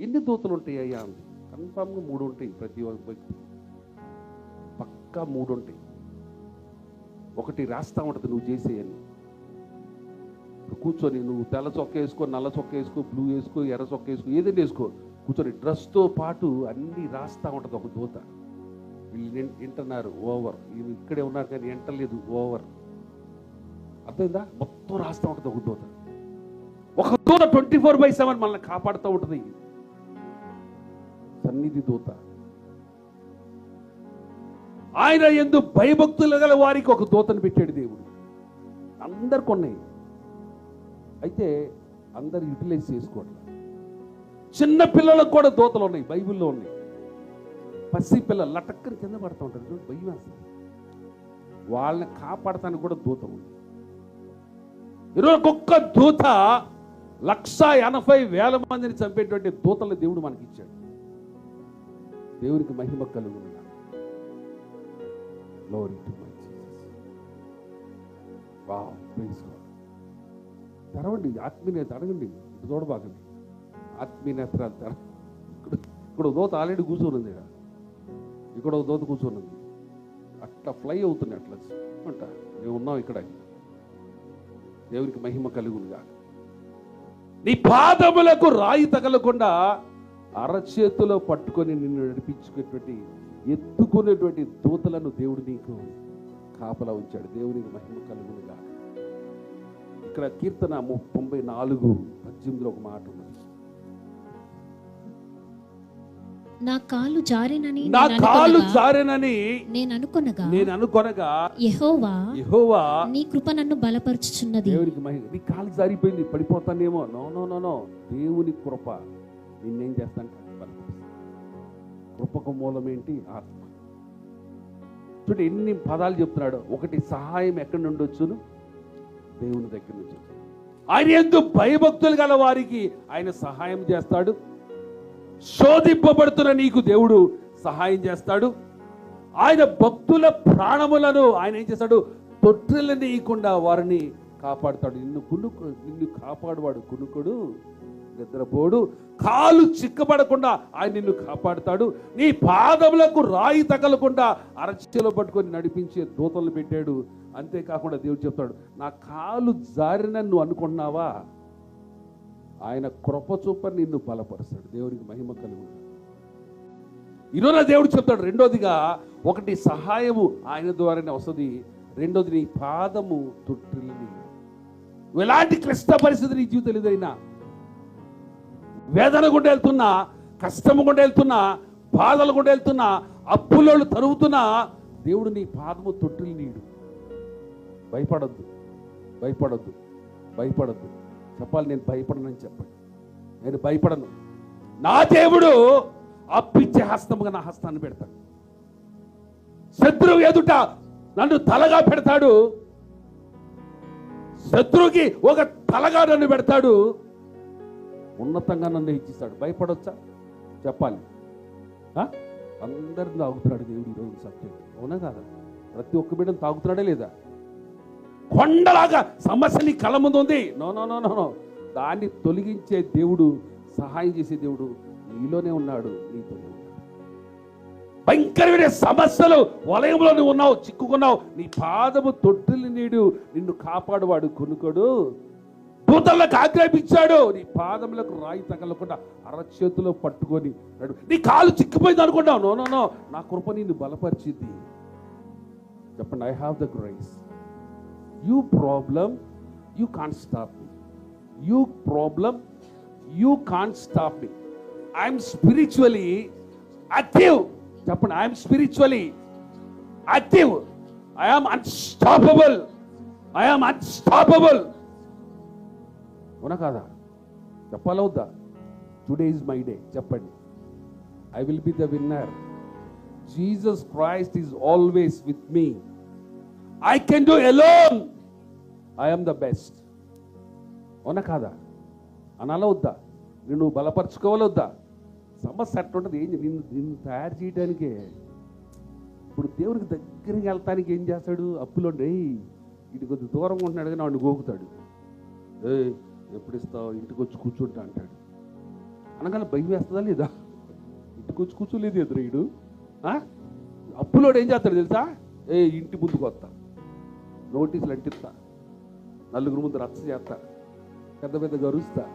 ఎన్ని దూతలు ఉంటాయి అయ్యా? అంది కన్ఫామ్గా మూడు ఉంటాయి ప్రతి ఒక్క వ్యక్తి పక్కా మూడు ఉంటాయి. ఒకటి రాస్తా ఉంటుంది నువ్వు చేసేయని. కూర్చొని నువ్వు తెల్ల చొక్క వేసుకో నల్ల చొక్క వేసుకో బ్లూ వేసుకో ఎర్ర చొక్క వేసుకో ఏదైనా వేసుకో. కూర్చొని డ్రెస్తో పాటు అన్నీ రాస్తా ఉంటుంది ఒక దూత. వీళ్ళు వింటున్నారు ఓవర్. వీళ్ళు ఇక్కడే ఉన్నారు కానీ వింటలేదు ఓవర్. అర్థమైందా? మొత్తం రాస్తా ఉంటుంది ఒక దూత. ఒక దూత ట్వంటీ ఫోర్ బై సెవెన్ మనల్ని కాపాడుతూ ఉంటుంది. సన్నిధి దూత. ఆయన ఎందు భయభక్తులు గల వారికి ఒక దూతను పెట్టాడు దేవుడు. అందరికి ఉన్నాయి అయితే అందరు యూటిలైజ్ చేసుకోవట్లేదు చిన్న పిల్లలకు కూడా దూతలు ఉన్నాయి బైబిల్లో ఉన్నాయి. పసి పిల్లలు లటక్కని కింద పడుతూ ఉంటారు చూడు భయం వాళ్ళని కాపాడతానికి కూడా దూత ఉంది. ఈరోజు ఒక్కొక్క దూత లక్ష ఎనభై వేల మందిని చంపేటువంటి దూతలు దేవుడు మనకి ఇచ్చాడు దేవునికి మహిమ కలుగును Glory to my Jesus. Wow, praise తెరవండి ఆత్మీయత అడగండి ఇటు చూడబాకండి. ఆత్మీయనేత్రాలు తెర ఇక్కడ ఇక్కడ దోత ఆల్రెడీ కూర్చోనుంది ఇక్కడ. ఇక్కడ ఒక దోత కూర్చొని అట్లా ఫ్లై అవుతుంది అట్లా అంట మేము ఉన్నాం ఇక్కడ. దేవునికి మహిమ కలుగునుగా నీ పాదములకు రాయి తగలకుండా అరచేతిలో పట్టుకొని నిన్ను నడిపించుకునేటువంటి ఎత్తుకునేటువంటి దూతలను దేవుడు నీకు కాపలా ఉంచాడు. దేవునికి మహిమ కలుగునుగా. ఇక్కడ కీర్తన తొంభై నాలుగు పద్దెనిమిదిలో ఒక మాట ఉన్నది. నా కాలు జారినని నా కాలు జారెనని నేను అనుకొనగా నేను అనుకొనగా యెహోవా యెహోవా నీ కృప నన్ను బలపరుచుచున్నది. దేవునికి మహిమ. నీ కాలు జారిపోయింది పడిపోతానేమో. No no no no. దేవుని కృప. నిన్నేం చేస్తాను? కృపకు మూలం ఏంటి? ఆత్మ. చూడు ఎన్ని పదాలు చెప్తున్నాడు. ఒకటి సహాయం ఎక్కడి నుండి వచ్చును? దేవుని దగ్గర నుంచి ఆయన ఎందు భయభక్తులు గల వారికి ఆయన సహాయం చేస్తాడు. శోధింపబడుతున్న నీకు దేవుడు సహాయం చేస్తాడు. ఆయన భక్తుల ప్రాణములను ఆయన ఏం చేస్తాడు? తొట్టిల్లనీయకుండా వారిని కాపాడుతాడు. నిన్ను కునుకు నిన్ను కాపాడువాడు కునుకుడు. నిద్రపోడు. కాలు చిక్కబడకుండా ఆయన నిన్ను కాపాడుతాడు. నీ పాదములకు రాయి తగలకుండా అరచెలో పట్టుకొని నడిపించే దూతలు పెట్టాడు. అంతేకాకుండా దేవుడు చెప్తాడు నా కాలు జారిన నువ్వు అనుకున్నావా? ఆయన కృప చూప నిన్ను బలపరుస్తాడు. దేవునికి మహిమ కలుగు ఈరోజు దేవుడు చెప్తాడు రెండోదిగా ఒకటి సహాయము ఆయన ద్వారానే వస్తుంది. రెండోది నీ పాదము తొట్టిల్ని. ఎలాంటి క్లిష్ట పరిస్థితి నీ జీవితం ఎదురైనా వేదన గుండా వెళ్తున్నా కష్టము గుండా వెళ్తున్నా బాధలు గుండా వెళ్తున్నా అప్పులోళ్ళు తరుగుతున్నా దేవుడు నీ పాదము తొట్టులు నీడు. భయపడద్దు భయపడద్దు భయపడద్దు. చెప్పాలి నేను భయపడనని చెప్పండి. నేను భయపడను. నా దేవుడు అప్పిచ్చే హస్తముగా నా హస్తాన్ని పెడతాడు. శత్రువు ఎదుట నన్ను తలగా పెడతాడు. శత్రువుకి ఒక తలగా నన్ను పెడతాడు. ఉన్నతంగా నన్ను హెచ్చిస్తాడు భయపడొచ్చా? చెప్పాలి. ఆ? అందరిని తాగుతున్నాడు దేవుడు ఈరోజు సబ్జెక్ట్ అవునా కాదా? ప్రతి ఒక్క బిడ్డను తాగుతున్నాడే లేదా? కొండలాగా సమస్య నీ ముందు ఉంది. No no no no no. దాన్ని తొలగించే దేవుడు సహాయం చేసే దేవుడు నీలోనే ఉన్నాడు నీతోనే భయంకరమైన సమస్యలు వలయంలో నువ్వు ఉన్నావు చిక్కుకున్నావు. నీ పాదము తొట్టిల్ని నీడు నిన్ను కాపాడువాడు కొనుకోడు. దూతలకు ఆజ్ఞాపించాడు. నీ పాదములకు రాయి తగలకుండా అరచేతిలో పట్టుకొని నడు. నీ కాలు చిక్కిపోయింది అనుకున్నావు నో నో నో. నా కృప నిన్ను బలపరిచింది. చెప్పండి I have the grace you problem you can't stop me you problem you can't stop me I'm spiritually active చెప్పండి I'm spiritually active I'm unstoppable I'm unstoppable అవునా కాదా? చెప్పాలవుద్దా? టుడే ఇస్ మై డే చెప్పండి. I will be the winner Jesus Christ is always with me I can do alone I'm the best అవునా కాదా? అనాలా వద్దా నిన్ను బలపరచుకోవాలొద్దా సమస్య అట్లుంటుంది. ఏం నిన్ను నిన్ను తయారు చేయడానికే ఇప్పుడు దేవుడికి దగ్గరికి వెళ్తానికి ఏం చేస్తాడు? అప్పులో ఏయ్ ఇటు కొద్ది దూరంగా ఉంటున్నాడు కానీ వాడిని గోకుతాడు. ఏ ఎప్పుడు ఇస్తావు ఇంటికి వచ్చి కూర్చుంటా అంటాడు. అనగానే భయం వేస్తుందా లేదా? ఇంటికి వచ్చి కూర్చోలేదు ఎదురయుడు అప్పులోడు ఏం చేస్తాడు తెలుసా? ఏ ఇంటి ముందుకు వస్తా. నోటీసులు అంటిస్తా. నలుగురు ముందు రచ్చ చేస్తా. పెద్ద పెద్ద గరుస్తా.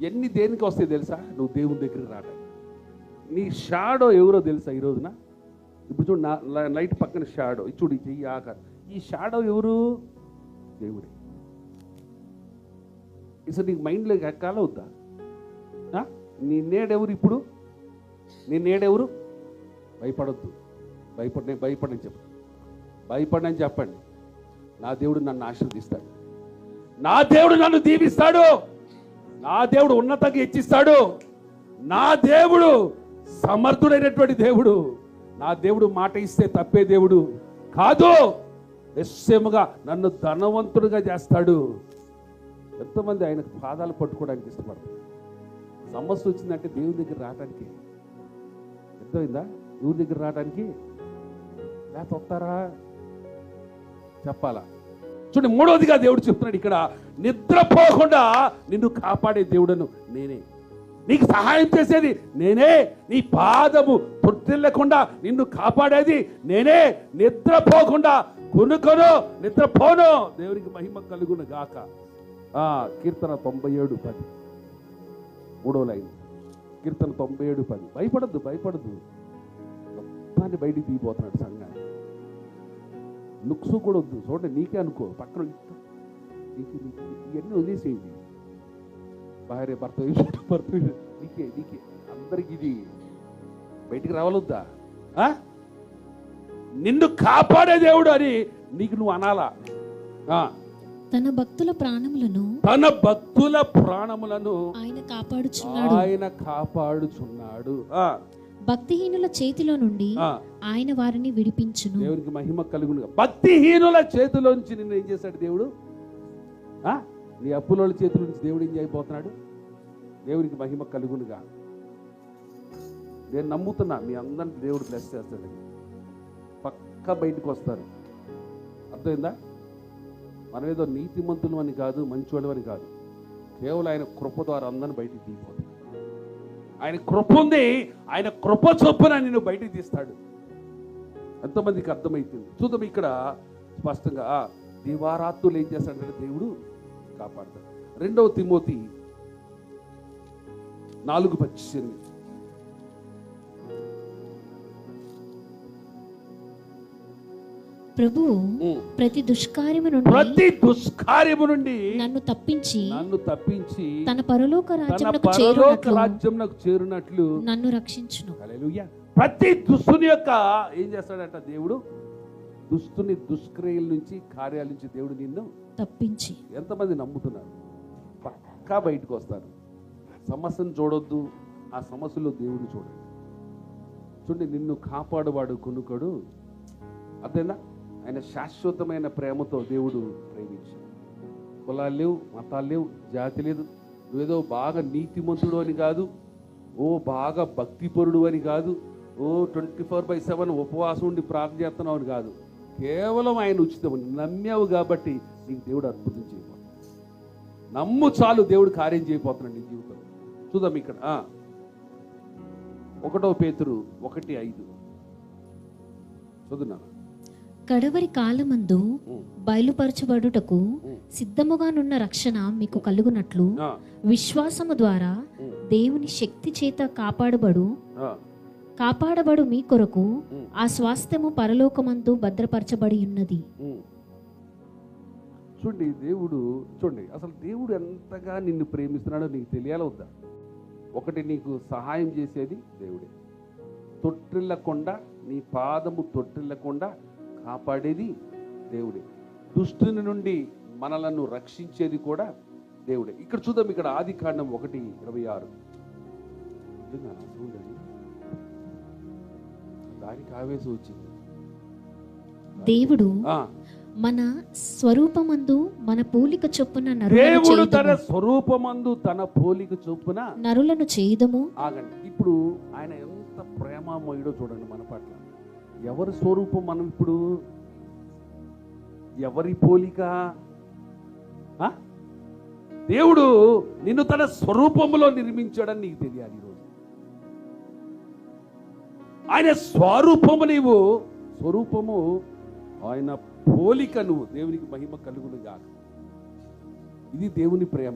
ఎన్ని దేనికి వస్తాయి తెలుసా? నువ్వు దేవుని దగ్గరికి రావడానికి నీ షాడో ఎవరో తెలుసా ఈ రోజున? ఇప్పుడు చూడు నా లైట్ పక్కన షాడో. ఇది చూడు ఈ చెయ్యి ఆకారం. ఈ షాడో ఎవరు? దేవుడే. ఇసలు నీకు మైండ్లోకి ఎక్కాల వద్దా నేడెవరు ఇప్పుడు? నీ నేడెవరు? భయపడొద్దు. భయపడి భయపడని చెప్పు. భయపడని చెప్పండి. నా దేవుడు నన్ను ఆశీర్వదిస్తాడు. నా దేవుడు నన్ను దీవిస్తాడు. నా దేవుడు ఉన్నతంగా హెచ్చిస్తాడు. నా దేవుడు సమర్థుడైనటువంటి దేవుడు. నా దేవుడు మాట ఇస్తే తప్పే దేవుడు. కాదు నిశ్చయముగా నన్ను ధనవంతుడిగా చేస్తాడు. ఎంతమంది ఆయన పాదాలు పట్టుకోవడానికి ఇష్టపడతారు సమస్య వచ్చిందంటే దేవుని దగ్గర రావడానికి అర్థమైందా? దేవుని దగ్గర రావడానికి లేకపోతే వస్తారా? చెప్పాలా? చూడండి మూడవదిగా దేవుడు చెప్తున్నాడు ఇక్కడ నిద్రపోకుండా నిన్ను కాపాడే దేవుడను నేనే. నీకు సహాయం చేసేది నేనే. నీ పాదము తొట్టిల్లకుండా నిన్ను కాపాడేది నేనే. నిద్రపోకుండా కొనుకొను నిద్రపోను. దేవునికి మహిమ కలుగును గాక కీర్తన తొంభై ఏడు పది. మూడో లైన్. కీర్తన తొంభై ఏడు పది. భయపడద్దు భయపడద్దు. మొత్తాన్ని బయటికి దిగిపోతున్నాడు సంఘాన్ని నుక్సు కూడా వద్దు. చూడండి నీకే అనుకో. పక్కన ఇవన్నీ వదిలేసేయండి. భార్య భర్త భర్త నీకే నీకే. అందరికి ఇది. బయటికి రావాలొద్దా? ఆ? నిన్ను కాపాడే దేవుడు అని నీకు నువ్వు అనాలా? ఆ, తన భక్తుల ప్రాణములను తన భక్తుల ప్రాణములను ఆయన కాపాడుచున్నాడు. ఆయన కాపాడుచున్నాడు. ఆ, భక్తిహీనుల చేతిలో నుండి. ఆయన వారిని విడిపించును. దేవునికి మహిమ కలుగును భక్తిహీనుల చేతిలోంచి నిన్ను ఏం చేశాడు దేవుడు? ఆ? నీ అప్పులోళ్ళ చేతుల నుంచి దేవుడు ఏం చేయబోతున్నాడు? దేవునికి మహిమ కలుగునుగా. నేను నమ్ముతున్నా మీ అందరిని దేవుడు బ్లెస్ చేస్తాడు. పక్క బయటకు వస్తారు. అర్థమైందా? మనం ఏదో నీతిమంతులు అని కాదు మంచివాళ్ళు అని కాదు. కేవలం ఆయన కృప ద్వారా అందరిని బయటికి తీయబోతాడు ఆయన కృప ఉంది ఆయన కృప చొప్పున నిన్ను బయటికి తీస్తాడు. ఎంతమందికి అర్థమైతుంది? చూద్దాం ఇక్కడ స్పష్టంగా ఆ, దివారాత్రులు ఏం చేస్తాడంటే దేవుడు కాపాడతాడు. రెండవ తిమోతి నాలుగు పద్దెనిమిది. ప్రభు. ప్రతి దుష్కార్యము నుండి ప్రతి దుష్కార్యము నుండి నన్ను తప్పించి నన్ను తప్పించి తన పరలోక రాజ్యమునకు చేరునట్లు రాజ్యం నాకు చేరినట్లు నన్ను రక్షించును. హల్లెలూయా. ప్రతి దుస్తుని యొక్క ఏం చేస్తాడంట దేవుడు? దుస్తుని దుష్క్రియల నుంచి కార్యాల నుంచి దేవుడు నిన్ను తప్పించి. ఎంతమంది నమ్ముతున్నారు? పక్కా బయటకు వస్తారు. సమస్యను చూడొద్దు ఆ సమస్యలో దేవుడు చూడండి. చూడండి నిన్ను కాపాడువాడు కొనుకడు. అదేనా ఆయన శాశ్వతమైన ప్రేమతో దేవుడు ప్రేమించాడు. కులాలు లేవు మతాలు లేవు జాతి లేదు. నువ్వేదో బాగా నీతిమంతుడు అని కాదు ఓ బాగా భక్తిపరుడు అని కాదు ఓ ట్వంటీ ఫోర్ బై సెవెన్ ఉపవాసం ఉండి ప్రార్థన చేస్తున్నావు అని కాదు. కేవలం ఆయన ఉచితం నమ్మావు కాబట్టి నీకు దేవుడు అద్భుతం చేయబోతున్నాడు. నమ్ము చాలు దేవుడు కార్యం చేయబోతున్నాడు నీ జీవితంలో. చూద్దాం ఇక్కడ ఒకటో పేతురు ఒకటి ఐదు. చదువున్నాను కడవరి కాలమందు బయలుపరచబడుటకు సిద్ధముగానున్న రక్షణ మీకు కలుగునట్లు విశ్వాసము ద్వారా దేవుని శక్తి చేత కాపాడబడు. కాపాడబడు మీ కొరకు ఆ స్వాస్థ్యము పరలోకమందు భద్రపరచబడి ఉన్నది. చూడండి దేవుడు చూడండి అసలు దేవుడు ఎంతగా నిన్ను ప్రేమిస్తున్నాడో నీకు తెలియాలి వద్దా? ఒకటి నీకు సహాయం చేసేది దేవుడే. తొట్టిల్లకుండా నీ పాదము తొట్టిల్లకుండా కాపాడేది దేవుడే. దుష్టుని నుండి మనలను రక్షించేది కూడా దేవుడే. ఇక్కడ చూద్దాం ఇక్కడ ఆది కాండం ఒకటి ఇరవై ఆరు? దానికి ఆవేశం వచ్చింది. దేవుడు ఆ, మన స్వరూపమందు మన పోలిక చొప్పున నరులను దేవుడు తన స్వరూపమందు తన పోలిక చొప్పున నరులను చేయుదము. ఆగండి. ఇప్పుడు ఆయన ఎంత ప్రేమామయుడో చూడండి మన పట్ల. ఎవరి స్వరూపం మనం ఇప్పుడు? ఎవరి పోలిక? ఆ? దేవుడు నిన్ను తన స్వరూపంలో నిర్మించాడని నీకు తెలియాలి ఈరోజు ఆయన స్వరూపము నీవు స్వరూపము ఆయన పోలిక నువ్వు. దేవునికి మహిమ కలుగును కాదు ఇది దేవుని ప్రేమ.